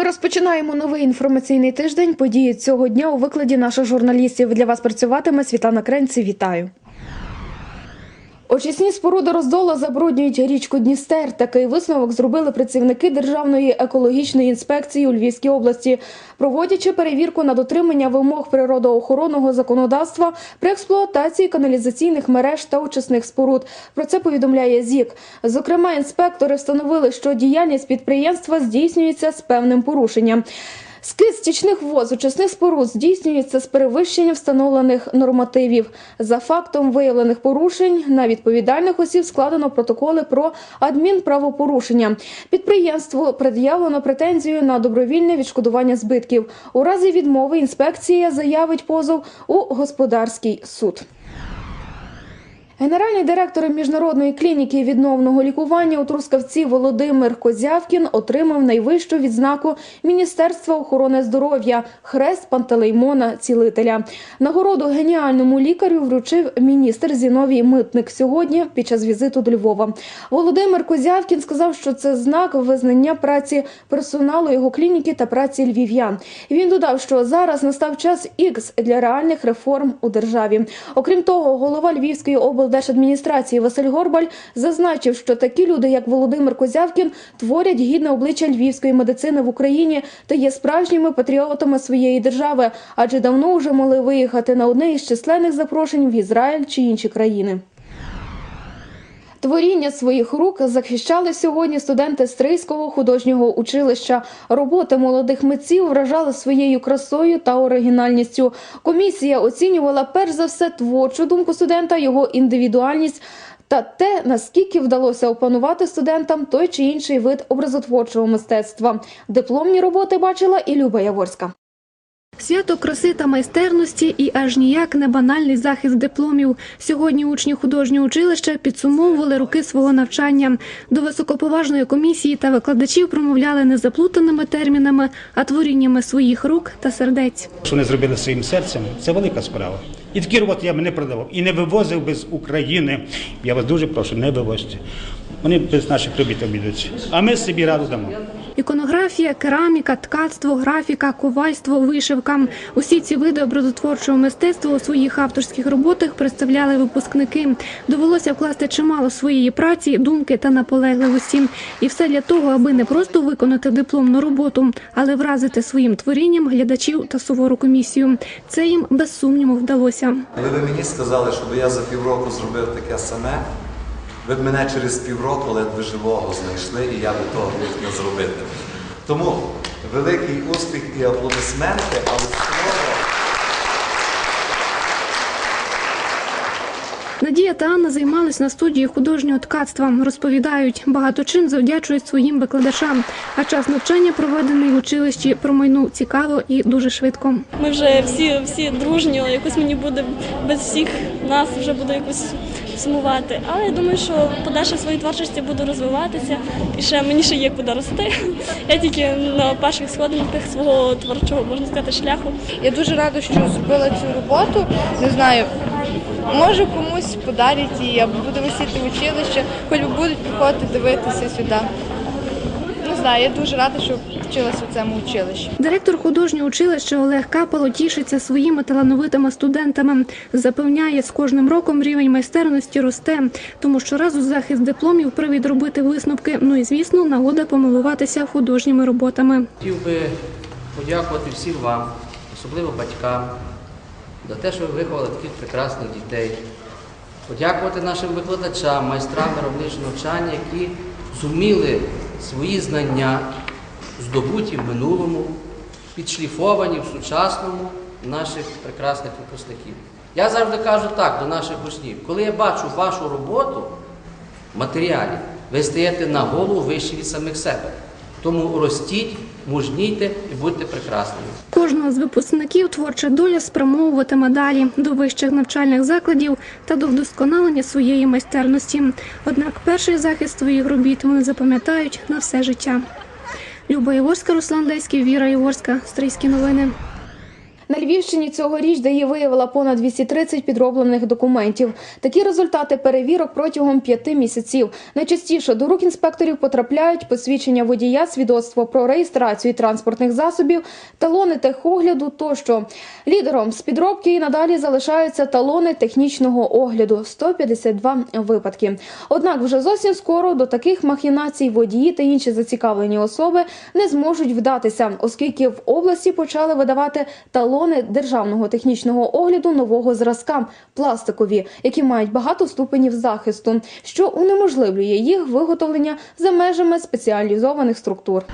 Ми розпочинаємо новий інформаційний тиждень. Події цього дня у викладі наших журналістів. Для вас працюватиме Світлана Кренці. Вітаю. Очисні споруди роздолу забруднюють річку Дністер. Такий висновок зробили працівники Державної екологічної інспекції у Львівській області, проводячи перевірку на дотримання вимог природоохоронного законодавства при експлуатації каналізаційних мереж та очисних споруд. Про це повідомляє ЗІК. Зокрема, інспектори встановили, що діяльність підприємства здійснюється з певним порушенням. Скид стічних вод з очисних споруд здійснюється з перевищенням встановлених нормативів. За фактом виявлених порушень на відповідальних осіб складено протоколи про адмінправопорушення. Підприємству пред'явлено претензію на добровільне відшкодування збитків. У разі відмови інспекція заявить позов у господарський суд. Генеральний директор міжнародної клініки відновного лікування у Трускавці Володимир Козявкін отримав найвищу відзнаку Міністерства охорони здоров'я хрест Пантелеймона Цілителя. Нагороду геніальному лікарю вручив міністр Зіновій Митник сьогодні під час візиту до Львова. Володимир Козявкін сказав, що це знак визнання праці персоналу його клініки та праці львів'ян. Він додав, що зараз настав час ікс для реальних реформ у державі. Окрім того, голова Львівської облдержадміністрації Василь Горбаль зазначив, що такі люди, як Володимир Козявкін, творять гідне обличчя львівської медицини в Україні та є справжніми патріотами своєї держави, адже давно вже могли виїхати на одне із численних запрошень в Ізраїль чи інші країни. Творіння своїх рук захищали сьогодні студенти Стрийського художнього училища. Роботи молодих митців вражали своєю красою та оригінальністю. Комісія оцінювала перш за все творчу думку студента, його індивідуальність. Та те, наскільки вдалося опанувати студентам той чи інший вид образотворчого мистецтва. Дипломні роботи бачила і Люба Яворська. Свято краси та майстерності і аж ніяк не банальний захист дипломів. Сьогодні учні художнього училища підсумовували роки свого навчання. До високоповажної комісії та викладачів промовляли не заплутаними термінами, а творіннями своїх рук та сердець. Що вони зробили своїм серцем, це велика справа. І такі роботи я б не продавав. І не вивозив без України. Я вас дуже прошу, не вивозьте. Вони без наших робіт обійдуться. А ми собі раду дамо. Іконографія, кераміка, ткацтво, графіка, ковальство, вишивка. Усі ці види образотворчого мистецтва у своїх авторських роботах представляли випускники. Довелося вкласти чимало своєї праці, думки та наполегливості. І все для того, аби не просто виконати дипломну роботу, але вразити своїм творінням глядачів та сувору комісію. Це їм без сумніву вдалося. Коли ви мені сказали, щоб я за півроку зробив таке саме, ви б мене через півроку ледве живого знайшли, і я би того міг не зробити. Тому великий успіх і аплодисменти, але слово. Надія та Анна займались на студії художнього ткацтва. Розповідають, багато чим завдячують своїм викладачам. А час навчання, проведений в училищі, промайнув цікаво і дуже швидко. Ми вже всі, всі дружньо, якось мені буде без всіх нас вже буду якось сумувати. Але я думаю, що подальше в своїй творчості буду розвиватися і ще мені ще є куди рости. Я тільки на перших сходинках свого творчого можна сказати шляху. Я дуже рада, що зробила цю роботу. Не знаю, може комусь подарять її або буде висіти в училище, хоч би будуть приходити дивитися сюди. Знаю, я дуже рада, що вчилася в цьому училищі. Директор художнього училища Олег Капало тішиться своїми талановитими студентами. Запевняє, з кожним роком рівень майстерності росте, тому що разу захист дипломів привід робити висновки. Ну і звісно, нагода помилуватися художніми роботами. Хотів би подякувати всім вам, особливо батькам, за те, що ви виховали таких прекрасних дітей. Подякувати нашим викладачам, майстрам виробничого навчання, які зуміли свої знання, здобуті в минулому, підшліфовані в сучасному наших прекрасних випускників. Я завжди кажу так до наших учнів, коли я бачу вашу роботу в матеріалі, ви стаєте на голову вище від самих себе. Тому ростіть, мужнійте і будьте прекрасними. Кожного з випускників творча доля спрямовуватиме далі до вищих навчальних закладів та до вдосконалення своєї майстерності. Однак перший захист своїх робіт вони запам'ятають на все життя. Люба Яворська, Руслан Деський, Віра Яворська, Стрийські новини. На Львівщині цьогоріч ДАІ виявила понад 230 підроблених документів. Такі результати перевірок протягом п'яти місяців. Найчастіше до рук інспекторів потрапляють посвідчення водія, свідоцтво про реєстрацію транспортних засобів, талони техогляду тощо. Лідером з підробки і надалі залишаються талони технічного огляду 152 випадки. Однак вже зовсім скоро до таких махінацій водії та інші зацікавлені особи не зможуть вдатися, оскільки в області почали видавати талони державного технічного огляду нового зразка пластикові, які мають багато ступенів захисту, що унеможливлює їх виготовлення за межами спеціалізованих структур.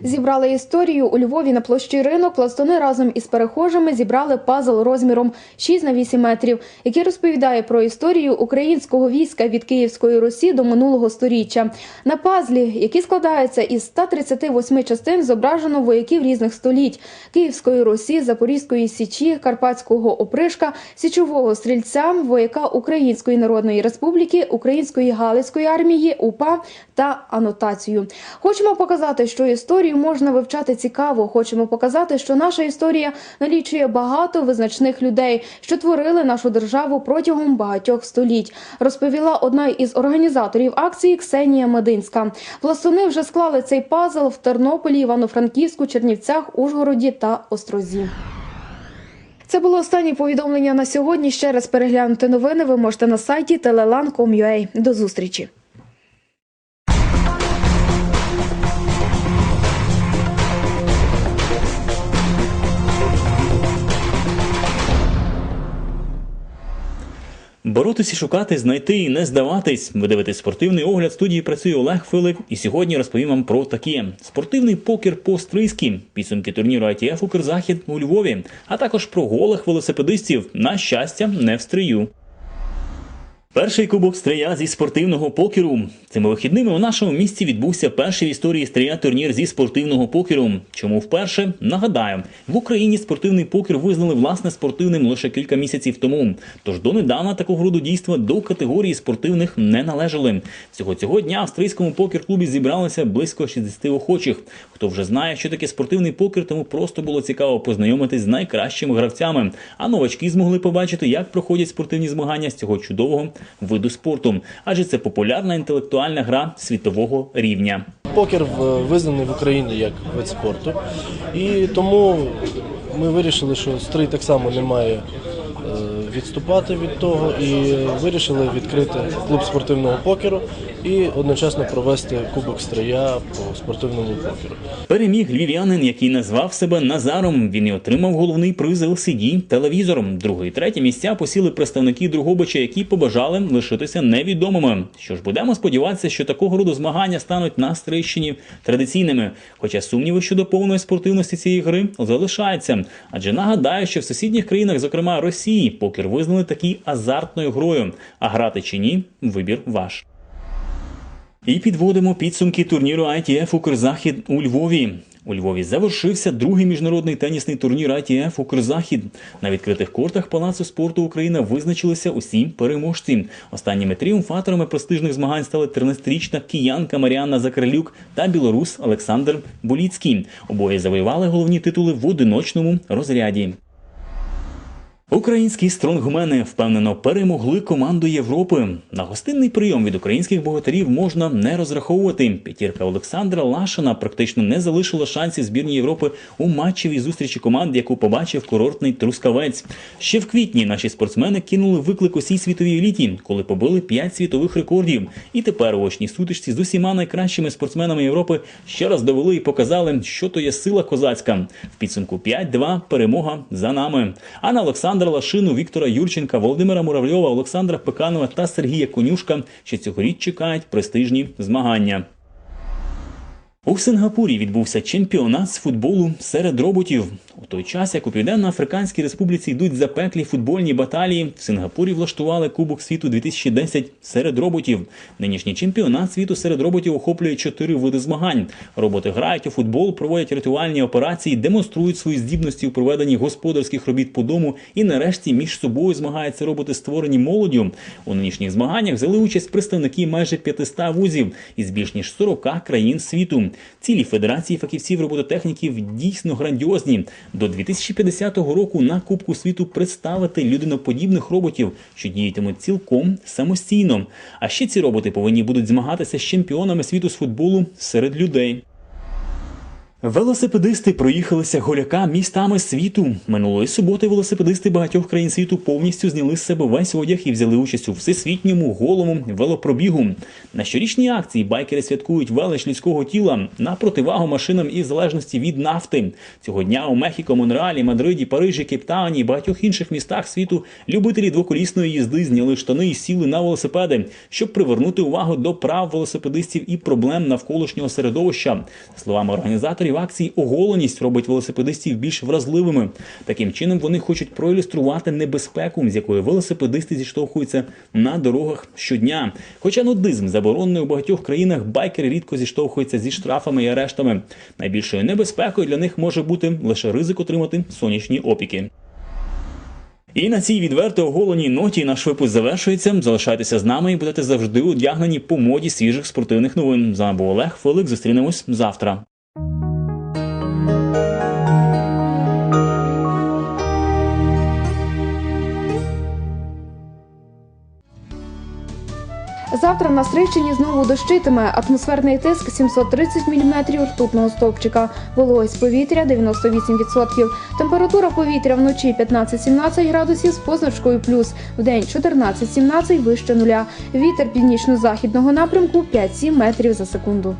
Зібрали історію у Львові на площі ринок. Пластуни разом із перехожими зібрали пазл розміром 6 на 8 метрів, який розповідає про історію українського війська від Київської Русі до минулого сторіччя. На пазлі, який складається із 138 частин, зображено вояків різних століть: Київської Русі, Запорізької січі, Карпатського опришка, січового стрільця, вояка Української Народної Республіки, Української Галицької армії, УПА та анотацію. Хочемо показати, що історію можна вивчати цікаво. Хочемо показати, що наша історія налічує багато визначних людей, що творили нашу державу протягом багатьох століть. Розповіла одна із організаторів акції Ксенія Мединська. Пластуни вже склали цей пазл в Тернополі, Івано-Франківську, Чернівцях, Ужгороді та Острозі. Це було останнє повідомлення на сьогодні. Ще раз переглянути новини ви можете на сайті telelan.com.ua. До зустрічі. Боротися, шукати, знайти і не здаватись. Ви дивитесь спортивний огляд. Студії працює Олег Филип. І сьогодні розповім вам про таке: спортивний покер по стрийськи, підсумки турніру ITF Укрзахід у Львові, а також про голих велосипедистів. На щастя, не в стрию. Перший кубок стрия зі спортивного покеру. Цими вихідними у нашому місті відбувся перший в історії стрия турнір зі спортивного покеру. Чому вперше? Нагадаю, в Україні спортивний покер визнали власне спортивним лише кілька місяців тому. Тож донедавна такого роду дійства до категорії спортивних не належали. Всього цього дня в австрійському покер-клубі зібралося близько 60 охочих. Хто вже знає, що таке спортивний покер, тому просто було цікаво познайомитись з найкращими гравцями. А новачки змогли побачити, як проходять спортивні змагання з цього чудового виду спорту, адже це популярна інтелектуальна гра світового рівня. Покер визнаний в Україні як вид спорту, і тому ми вирішили, що стрий так само не має е, відступати від того, і вирішили відкрити клуб спортивного покеру і одночасно провести кубок стрия по спортивному покеру. Переміг львів'янин, який назвав себе Назаром. Він і отримав головний приз LCD телевізором. Друге і третє місця посіли представники Другобича, які побажали лишитися невідомими. Що ж, будемо сподіватися, що такого роду змагання стануть на Стрийщині традиційними. Хоча сумніви щодо повної спортивності цієї гри залишаються. Адже нагадаю, що в сусідніх країнах, зокрема Росії, покер визнали такі азартною грою. А грати чи ні, вибір ваш. І підводимо підсумки турніру ITF Укрзахід у Львові. У Львові завершився другий міжнародний тенісний турнір ITF Укрзахід. На відкритих кортах Палацу спорту Україна визначилися усі переможці. Останніми тріумфаторами престижних змагань стали 13-річна киянка Маріанна Закарлюк та білорус Олександр Буліцький. Обоє завоювали головні титули в одиночному розряді. Українські стронгмени впевнено перемогли команду Європи. На гостинний прийом від українських богатирів можна не розраховувати. П'ятірка Олександра Лашина практично не залишила шансів збірні Європи у матчевій зустрічі команд, яку побачив курортний трускавець. Ще в квітні наші спортсмени кинули виклик усій світовій еліті, коли побили 5 світових рекордів. І тепер у очній сутичці з усіма найкращими спортсменами Європи ще раз довели і показали, що то є сила козацька. В підсумку 5-2 перемога за нами. А на Олександра Лашину, Віктора Юрченка, Володимира Муравльова, Олександра Пеканова та Сергія Конюшка ще цьогоріч чекають престижні змагання. У Сингапурі відбувся чемпіонат з футболу серед роботів. У той час, як у Південно-Африканській Республіці йдуть запеклі футбольні баталії, в Сингапурі влаштували Кубок світу 2010 серед роботів. Нинішній чемпіонат світу серед роботів охоплює чотири види змагань. Роботи грають у футбол, проводять ритуальні операції, демонструють свої здібності у проведенні господарських робіт по дому і нарешті між собою змагаються роботи, створені молоддю. У нинішніх змаганнях взяли участь представники майже 500 вузів із більш ніж 40 країн світу. Цілі Федерації фахівців робототехніків дійсно грандіозні. До 2050 року на Кубку світу представити людиноподібних роботів, що діятимуть цілком самостійно. А ще ці роботи повинні будуть змагатися з чемпіонами світу з футболу серед людей. Велосипедисти проїхалися голяка містами світу. Минулої суботи велосипедисти багатьох країн світу повністю зняли з себе весь одяг і взяли участь у всесвітньому голому велопробігу. На щорічній акції байкери святкують велич людського тіла на противагу машинам із залежності від нафти. Цього дня у Мехіко, Монреалі, Мадриді, Парижі, Кейптауні і багатьох інших містах світу любителі двоколісної їзди зняли штани і сіли на велосипеди, щоб привернути увагу до прав велосипедистів і проблем навколишнього середовища. Словами організаторів акції, оголеність робить велосипедистів більш вразливими. Таким чином вони хочуть проілюструвати небезпеку, з якою велосипедисти зіштовхуються на дорогах щодня. Хоча нудизм заборонений у багатьох країнах, байкери рідко зіштовхуються зі штрафами і арештами. Найбільшою небезпекою для них може бути лише ризик отримати сонячні опіки. І на цій відверто оголеній ноті наш випуск завершується. Залишайтеся з нами і будете завжди одягнені по моді свіжих спортивних новин. З вами був Олег Фелик. Зустрінемось завтра. Завтра на Стрийщині знову дощитиме. Атмосферний тиск 730 мм ртутного стовпчика. Вологість повітря 98%. Температура повітря вночі 15-17 градусів з позначкою плюс. в день 14-17 вище нуля. Вітер північно-західного напрямку 5-7 метрів за секунду.